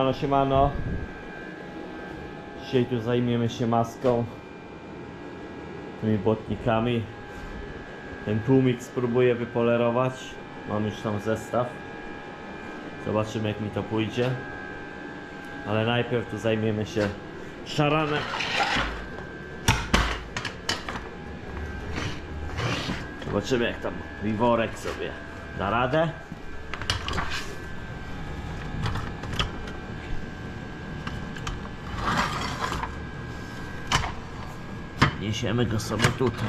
Siemano, siemano. Dzisiaj tu zajmiemy się maską. Tymi błotnikami. Ten tłumik spróbuję wypolerować. Mam już tam zestaw. Zobaczymy jak mi to pójdzie. Ale najpierw tu zajmiemy się szaranem. Zobaczymy jak tam wiworek sobie da radę. Niesiemy go sobie tutaj.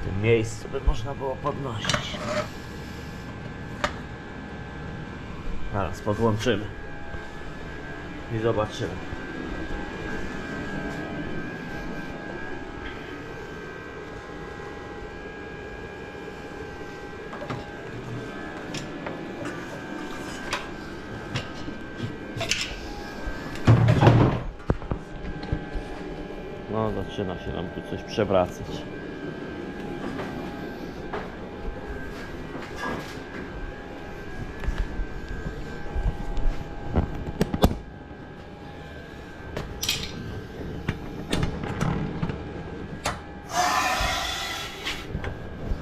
W tym miejscu by można było podnosić. Zaraz podłączymy. I zobaczymy. Zaczyna się nam tu coś przewracać.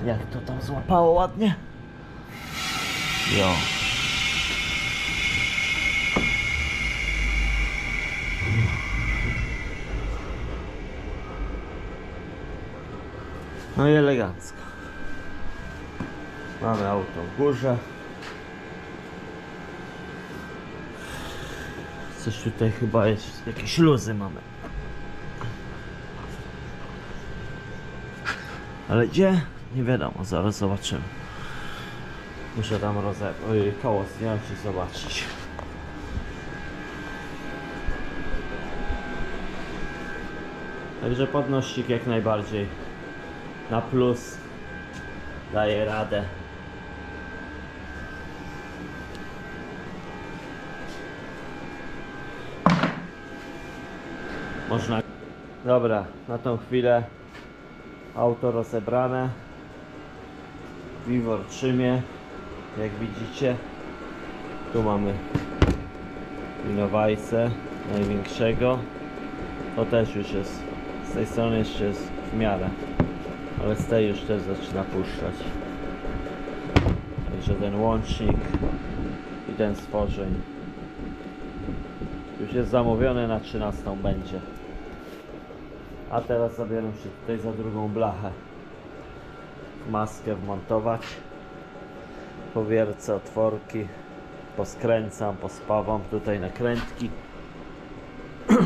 Jak to tam złapało ładnie? Jo. No i elegancko. Mamy auto w górze. Coś tutaj chyba jest, jakieś luzy mamy. Ale gdzie? Nie wiadomo, zaraz zobaczymy. Muszę tam roze... Koło zdjąć i zobaczyć. Także podnośnik jak najbardziej na plus daje radę. Można. Dobra, na tą chwilę auto rozebrane. Vivor trzymie, jak widzicie. Tu mamy winowajcę największego. To też już jest, z tej strony jeszcze jest w miarę, ale z tej już też zaczyna puszczać. Także ten łącznik i ten stworzeń już jest zamówiony na 13 będzie. A teraz zabieram się tutaj za drugą blachę. Maskę wmontować. Powiercę otworki. Poskręcam, pospawam tutaj nakrętki.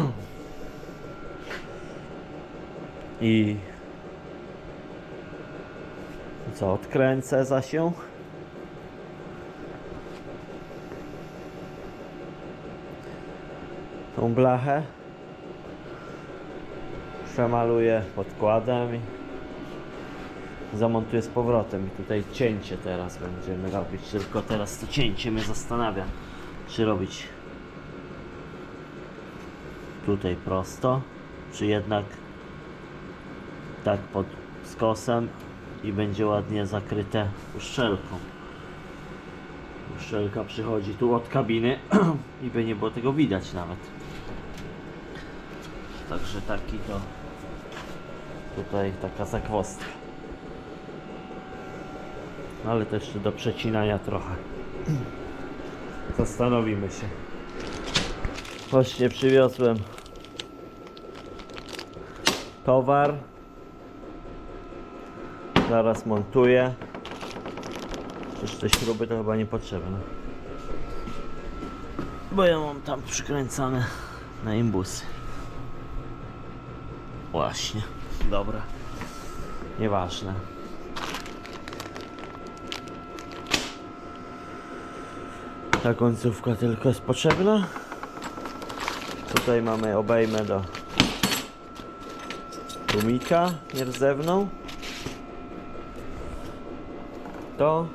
I co, odkręcę za się. Tą blachę przemaluję podkładem i zamontuję z powrotem. I tutaj cięcie teraz będziemy robić. Tylko teraz to cięcie mnie zastanawia, czy robić tutaj prosto, czy jednak tak pod skosem i będzie ładnie zakryte uszczelką. Uszczelka przychodzi tu od kabiny i by nie było tego widać nawet. Także taki to tutaj taka zakwostka. No Ale też do przecinania trochę. Zastanowimy się. Właśnie przywiozłem towar. Zaraz montuję. Przecież te śruby to chyba niepotrzebne. Bo ja mam tam przykręcane na imbusy. Właśnie. Dobra. Nieważne. Ta końcówka tylko jest potrzebna. Tutaj mamy obejmę do tłumika nierdzewną. To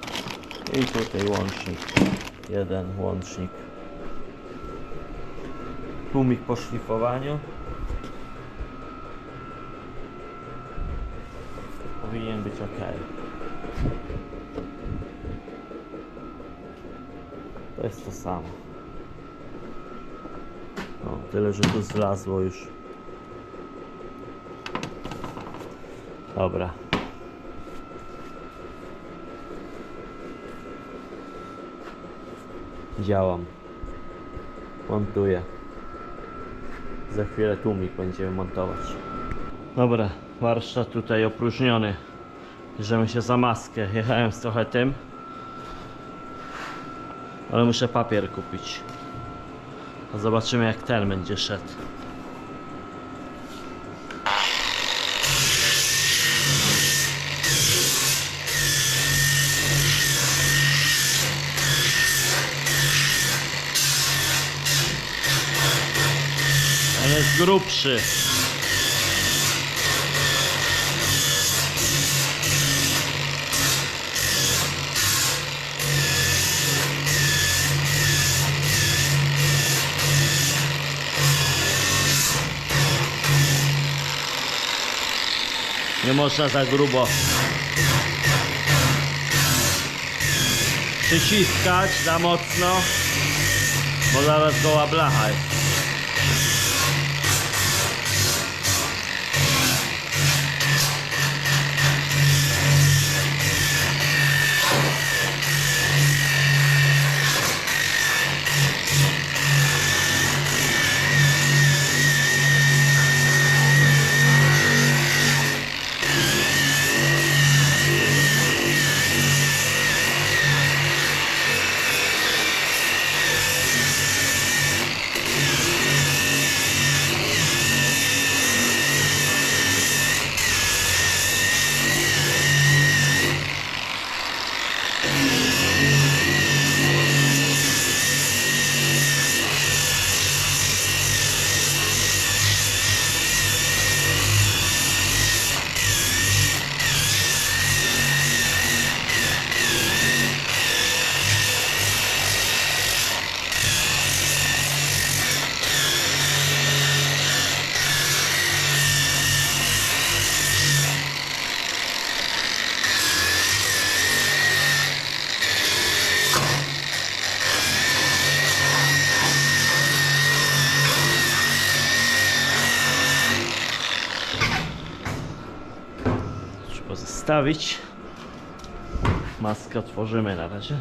i tutaj łącznik. Jeden łącznik. Tłumik po szlifowaniu. powinien być ok. To jest to samo. No, tyle, że tu zlazło już. Dobra. Działam. Montuję. Za chwilę tłumik będziemy montować. Dobra, warsztat tutaj opróżniony. Bierzemy się za maskę. Jechałem z trochę tym. Ale muszę papier kupić. A zobaczymy jak ten będzie szedł. On jest grubszy. Nie można za grubo przyciskać za mocno, bo zaraz goła blacha jest. Zostawić. Maskę otworzymy na razie.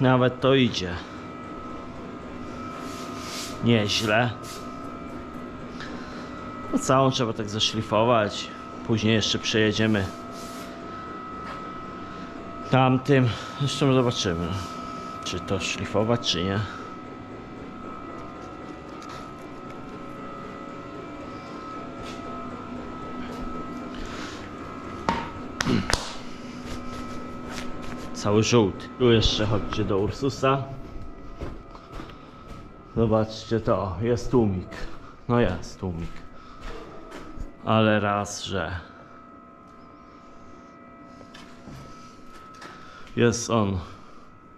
Nawet to idzie. Nieźle. No całą trzeba tak zaszlifować. Później jeszcze przejedziemy tamtym. Zresztą zobaczymy, czy to szlifować, czy nie. Cały żółty. Tu jeszcze chodźcie do Ursusa. Zobaczcie to, jest tłumik. No jest tłumik. Ale raz, że jest on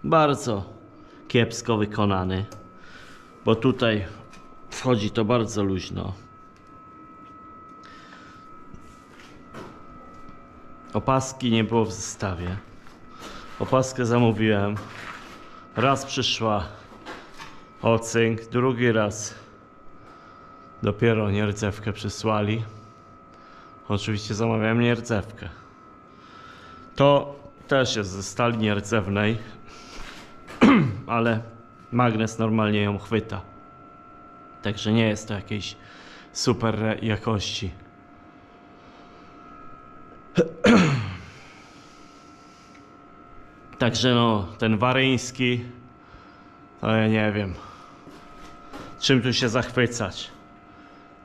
bardzo kiepsko wykonany, bo tutaj wchodzi to bardzo luźno. Opaski nie było w zestawie. Opaskę zamówiłem. Raz przyszła ocynk, drugi raz dopiero nierdzewkę przysłali. Oczywiście zamawiałem nierdzewkę. To też jest ze stali nierdzewnej, ale magnes normalnie ją chwyta. Także nie jest to jakiejś super jakości. Także no, ten waryński, to ja nie wiem. Czym tu się zachwycać?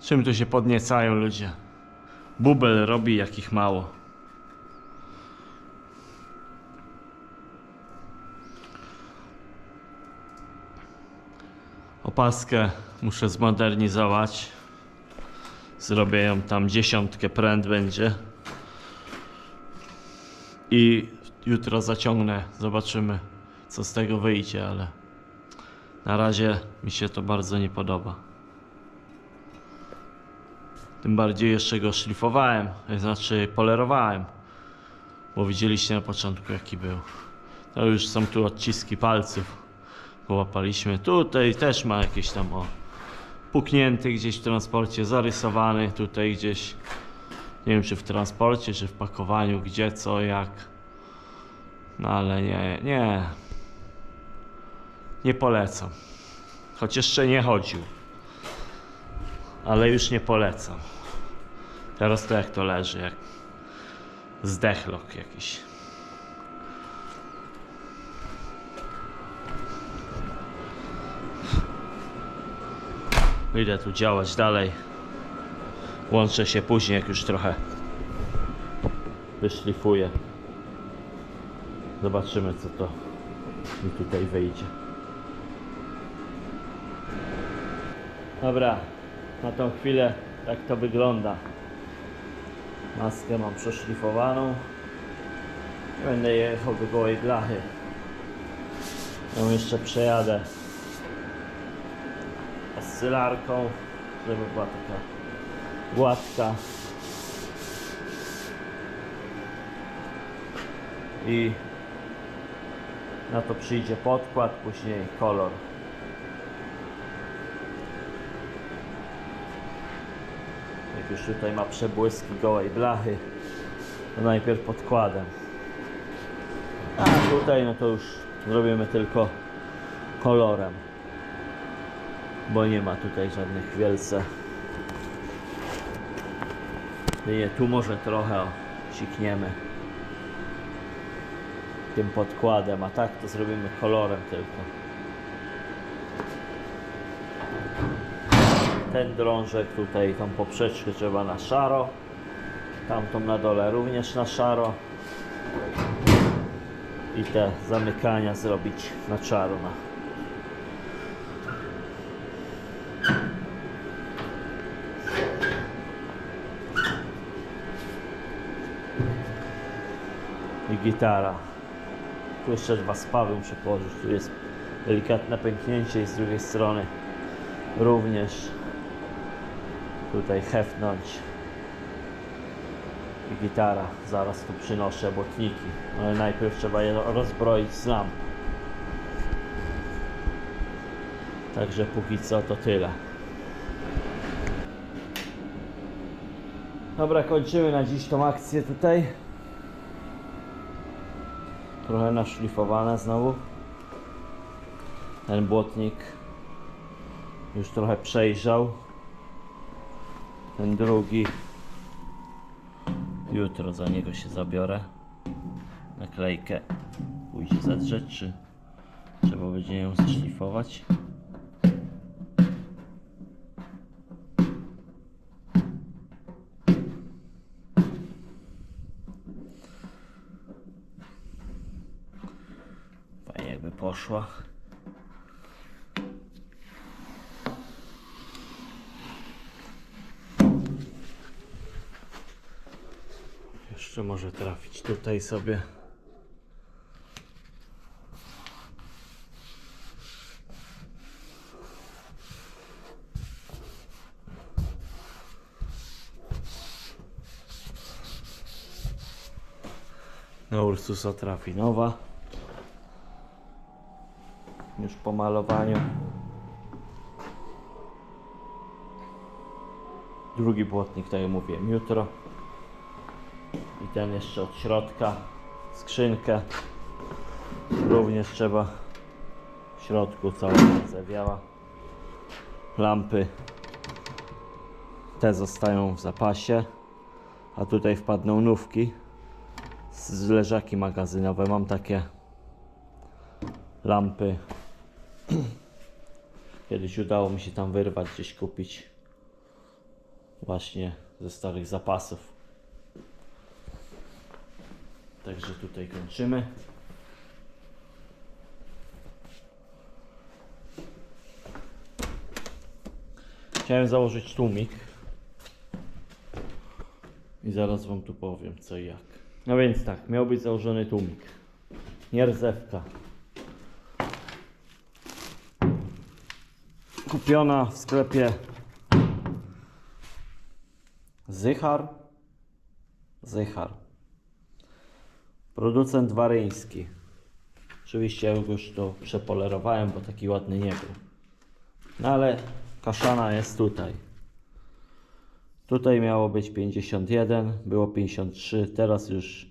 Czym tu się podniecają ludzie? Bubel robi jakich mało. Opaskę muszę zmodernizować. Zrobię ją tam dziesiątkę pręt będzie. I jutro zaciągnę, zobaczymy co z tego wyjdzie, ale na razie mi się to bardzo nie podoba. Tym bardziej jeszcze go szlifowałem, znaczy polerowałem, bo widzieliście na początku jaki był. To już są tu odciski palców. Połapaliśmy. Tutaj też ma jakieś tam o puknięty gdzieś w transporcie, zarysowany tutaj gdzieś. Nie wiem czy w transporcie, czy w pakowaniu, gdzie, co, jak. No ale nie, nie. Nie polecam. Choć jeszcze nie chodził. Ale już nie polecam. Teraz to jak to leży, jak zdechlok jakiś. Idę tu działać dalej. Łączę się później, jak już trochę wyszlifuję. Zobaczymy, co to mi tutaj wyjdzie. Dobra, na tą chwilę tak to wygląda. Maskę mam przeszlifowaną. Będę jechał do gołej blachy. Ją jeszcze przejadę oscylarką, żeby była taka gładka. I na to przyjdzie podkład, później kolor. Jak już tutaj ma przebłyski gołej blachy, to najpierw podkładem. A tutaj no to już zrobimy tylko kolorem bo nie ma tutaj żadnych wielce. Nie, tu może trochę o, tym podkładem, a tak to zrobimy kolorem tylko. Ten drążek tutaj, tą poprzeczkę trzeba na szaro, tamtą na dole również na szaro i te zamykania zrobić na czarno. gitara. Tu jeszcze dwa spawy muszę położyć. Tu jest delikatne pęknięcie i z drugiej strony również tutaj hefnąć i gitara. Zaraz tu przynoszę botniki, ale najpierw trzeba je rozbroić z lamp. Także póki co to tyle. Dobra, kończymy na dziś tą akcję tutaj. Trochę naszlifowane znowu. Ten błotnik już trochę przejrzał. Ten drugi jutro za niego się zabiorę. Naklejkę pójdzie zadrzeć, czy trzeba będzie ją zaszlifować. Poszła. Jeszcze może trafić tutaj sobie. Na Ursusa trafi nowa. Już po malowaniu. Drugi błotnik, tak jak mówiłem, jutro. I ten jeszcze od środka. Skrzynkę. Również trzeba w środku cała zawiała. Lampy. Te zostają w zapasie. A tutaj wpadną nówki z leżaki magazynowe. Mam takie lampy. Kiedyś udało mi się tam wyrwać, gdzieś kupić. Właśnie ze starych zapasów. Także tutaj kończymy. Chciałem założyć tłumik. I zaraz wam tu powiem co i jak. No więc tak, miał być założony tłumik. Nie Kupiona w sklepie Zychar. Zychar. Producent waryński. Oczywiście ja już to przepolerowałem, bo taki ładny nie był. No ale kaszana jest tutaj. Tutaj miało być 51, było 53, teraz już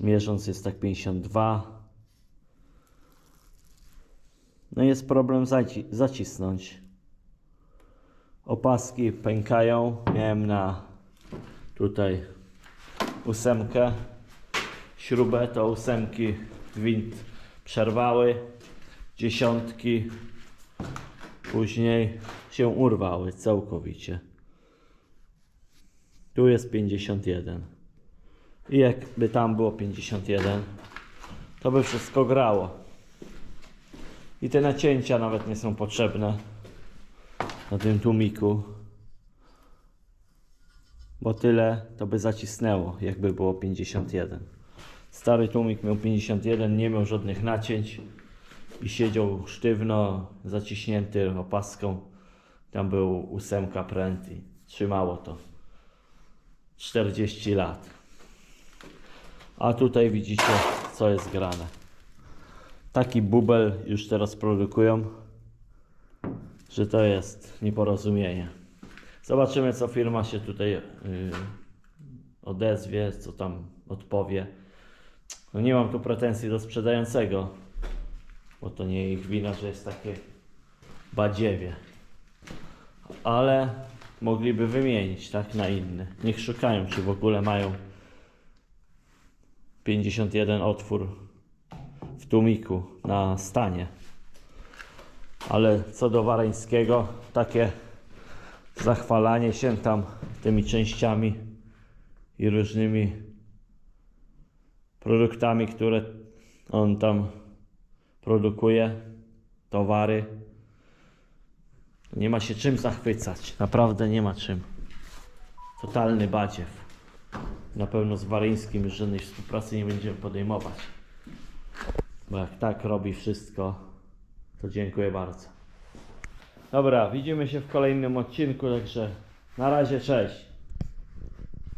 mierząc jest tak 52. No jest problem zaci- zacisnąć. Opaski pękają. Miałem na tutaj ósemkę. Śrubę to ósemki gwint przerwały. Dziesiątki później się urwały całkowicie. Tu jest 51. I jakby tam było 51, to by wszystko grało. I te nacięcia nawet nie są potrzebne na tym tłumiku. Bo tyle to by zacisnęło, jakby było 51. Stary tłumik miał 51, nie miał żadnych nacięć i siedział sztywno, zaciśnięty opaską. Tam był ósemka pręt i trzymało to 40 lat. A tutaj widzicie, co jest grane. Taki bubel już teraz produkują, że to jest nieporozumienie. Zobaczymy, co firma się tutaj yy, odezwie, co tam odpowie. No nie mam tu pretensji do sprzedającego, bo to nie ich wina, że jest takie badziewie. Ale mogliby wymienić, tak, na inny. Niech szukają, czy w ogóle mają 51 otwór w tłumiku na stanie. Ale co do Warańskiego, takie zachwalanie się tam tymi częściami i różnymi produktami, które on tam produkuje, towary. Nie ma się czym zachwycać. Naprawdę nie ma czym. Totalny badziew. Na pewno z Waryńskim żadnej współpracy nie będziemy podejmować. Bo jak tak robi wszystko, to dziękuję bardzo. Dobra, widzimy się w kolejnym odcinku, także na razie cześć.